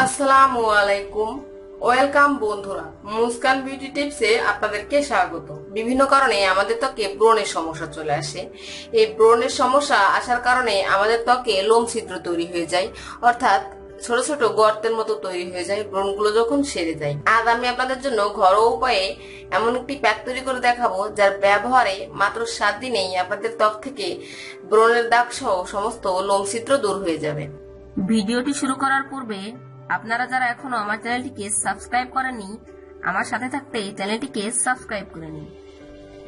আসসালামু আলাইকুম ওয়েলকাম বন্ধুরা, মুস্কান বিউটি টিপসে আপনাদেরকে স্বাগত। বিভিন্ন কারণে আমাদের ত্বকে ব্রণের সমস্যা চলে আসে। এই ব্রণের সমস্যা আসার কারণে আমাদের ত্বকে লোম ছিদ্র তৈরি হয়ে যায়, অর্থাৎ ছোট ছোট গর্তের মতো তৈরি হয়ে যায়, ব্রণগুলো যখন সেরে যায়। আজ আমি আপনাদের জন্য ঘরোয়া উপায়ে এমন একটি প্যাক তৈরি করে দেখাবো, যার ব্যবহারে মাত্র সাত দিনেই আপনাদের ত্বক থেকে ব্রণের দাগ সহ সমস্ত লোম ছিদ্র দূর হয়ে যাবে। ভিডিওটি শুরু করার পূর্বে আপনারা যারা এখনও আমার চ্যানেলটিকে সাবস্ক্রাইব করেননি, আমার সাথে থাকতে চ্যানেলটিকে সাবস্ক্রাইব করে নিন।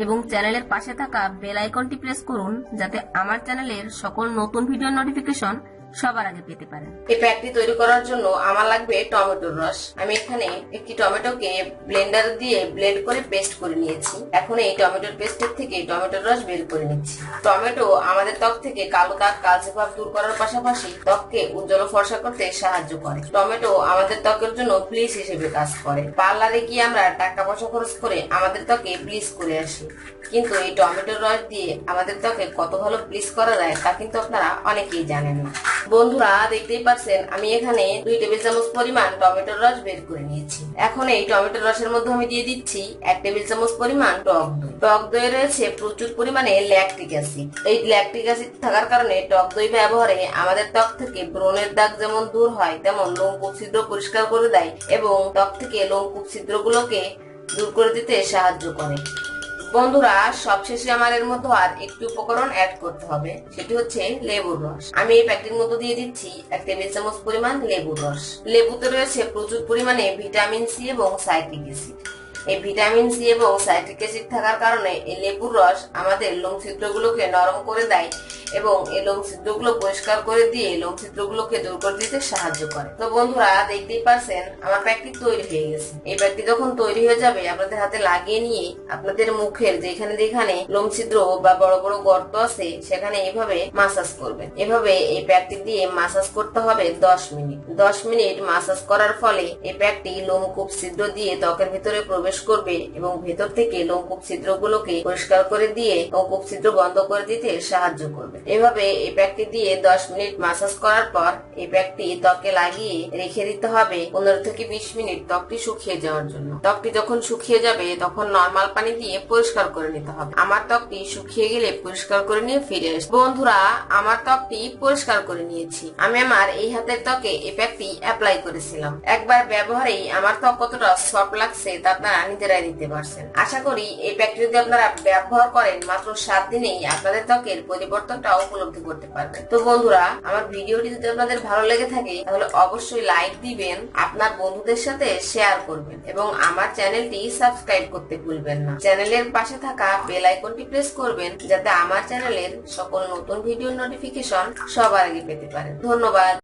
এবং চ্যানেলের পাশে থাকা বেল আইকনটি প্রেস করুন, যাতে আমার চ্যানেলের সকল নতুন ভিডিও নোটিফিকেশন সবার আগে পেতে পারেন। এই প্যাকটি তৈরি করার জন্য আমার লাগবে টমেটোর রস। আমি এখানে একটি টমেটোকে ব্লেন্ডার দিয়ে ব্লেন্ড করে পেস্ট করে নিয়েছি। এখন এই টমেটোর পেস্টের থেকে টমেটোর রস বের করে নিচ্ছি। টমেটো আমাদের ত্বক থেকে কালো কাক কালচে ভাব দূর করার পাশাপাশি ত্বককে উজ্জ্বল ফর্সা করতে সাহায্য করে। টমেটো আমাদের ত্বকের জন্য ব্লিচ হিসেবে কাজ করে। পার্লারে গিয়ে আমরা টাকা পয়সা খরচ করে আমাদের ত্বকে ব্লিচ করে আসি। কিন্তু এই টমেটোর রস দিয়ে আমাদের ত্বকে কত ভালো ব্লিচ করা যায় তা কিন্তু আপনারা অনেকেই জানেন না। বন্ধুরা, দেখতেই পাচ্ছেন, আমি এখানে দুই টেবিল চামচ পরিমাণ টমেটোর রস বের করে নিয়েছি। এখন এই টমেটোর রসের মধ্যে আমি দিয়ে দিচ্ছি এক টেবিল চামচ পরিমাণ টক দই। টক দই রয়েছে প্রচুর পরিমাণে ল্যাকটিক অ্যাসিড। এই ল্যাকটিক অ্যাসিড থাকার কারণে টক দই ব্যবহারে আমাদের ত্বক থেকে ব্রণের দাগ যেমন দূর হয়, তেমন লোমকূপ ছিদ্র পরিষ্কার করে দেয় এবং ত্বক থেকে লোমকূপ ছিদ্রগুলোকে দূর করে দিতে সাহায্য করে। বন্ধুরা, সবশেষে আমার এর মধ্যে আর একটি উপকরণ অ্যাড করতে হবে। সেটি হচ্ছে লেবুর রস। আমি এই প্যাকেটের মধ্যে দিয়ে দিচ্ছি এক টেবিল চামচ পরিমাণ লেবুর রস। লেবুতে রয়েছে প্রচুর পরিমাণে ভিটামিন সি এবং সাইট্রিক অ্যাসিড। এই ভিটামিন সি এবং সাইট্রিক অ্যাসিড থাকার কারণে এই লেবুর রস আমাদের লোম ছিদ্রগুলোকে নরম করে দেয় এবং এই লোম ছিদ্রগুলো পরিষ্কার করে দিয়ে লোম ছিদ্রগুলোকে দূর করে দিতে সাহায্য করে। তো বন্ধুরা, দেখতেই পারছেন, আমার প্যাকটি তৈরি হয়ে গেছে। এই প্যাকটি যখন তৈরি হয়ে যাবে, আপনাদের হাতে লাগিয়ে নিয়ে আপনাদের মুখের যেখানে যেখানে লোম ছিদ্র বা বড় বড় গর্ত আছে, সেখানে এভাবে মাসাজ করবেন। এভাবে এই প্যাকটি দিয়ে মাসাজ করতে হবে দশ মিনিট। দশ মিনিট মাসাজ করার ফলে এই প্যাকটি লোমকূপ ছিদ্র দিয়ে ত্বকের ভিতরে প্রবেশ করবে এবং ভেতর থেকে লোমকূপ ছিদ্রগুলোকে পরিষ্কার করে দিয়ে লোমকূপ ছিদ্র বন্ধ করে দিতে সাহায্য করবে। এভাবে এই প্যাকটি দিয়ে দশ মিনিট মাসাজ করার পর এই প্যাকটি ত্বকে লাগিয়ে রেখে দিতে হবে পনেরো থেকে বিশ মিনিট ত্বকটি শুকিয়ে যাওয়ার জন্য। ত্বকটি যখন শুকিয়ে যাবে, তখন নর্মাল পানি দিয়ে পরিষ্কার করে নিতে হবে। আমার ত্বকটি শুকিয়ে গেলে পরিষ্কার করে নিয়ে ফিরে আসবে। বন্ধুরা, আমার ত্বকটি পরিষ্কার করে নিয়েছি। আমি আমার এই হাতের ত্বকে এই প্যাকটি অ্যাপ্লাই করেছিলাম। একবার ব্যবহারেই আমার ত্বক কতটা সফট লাগছে তা আপনারা নিজেরাই দিতে পারছেন। আশা করি এই প্যাকটি যদি আপনারা ব্যবহার করেন, মাত্র সাত দিনেই আপনাদের ত্বকের পরিবর্তনটা উপলব্ধি করতে পারবেন। তো বন্ধুরা, আমার ভিডিওটি যদি আপনাদের ভালো লেগে থাকে, তাহলে অবশ্যই লাইক দিবেন, আপনার বন্ধুদের সাথে শেয়ার করবেন এবং আমার চ্যানেলটি সাবস্ক্রাইব করতে ভুলবেন না। চ্যানেলের পাশে থাকা বেল আইকনটি প্রেস করবেন, যাতে আমার চ্যানেলের সকল নতুন ভিডিও নোটিফিকেশন সবার আগে পেতে পারেন। ধন্যবাদ।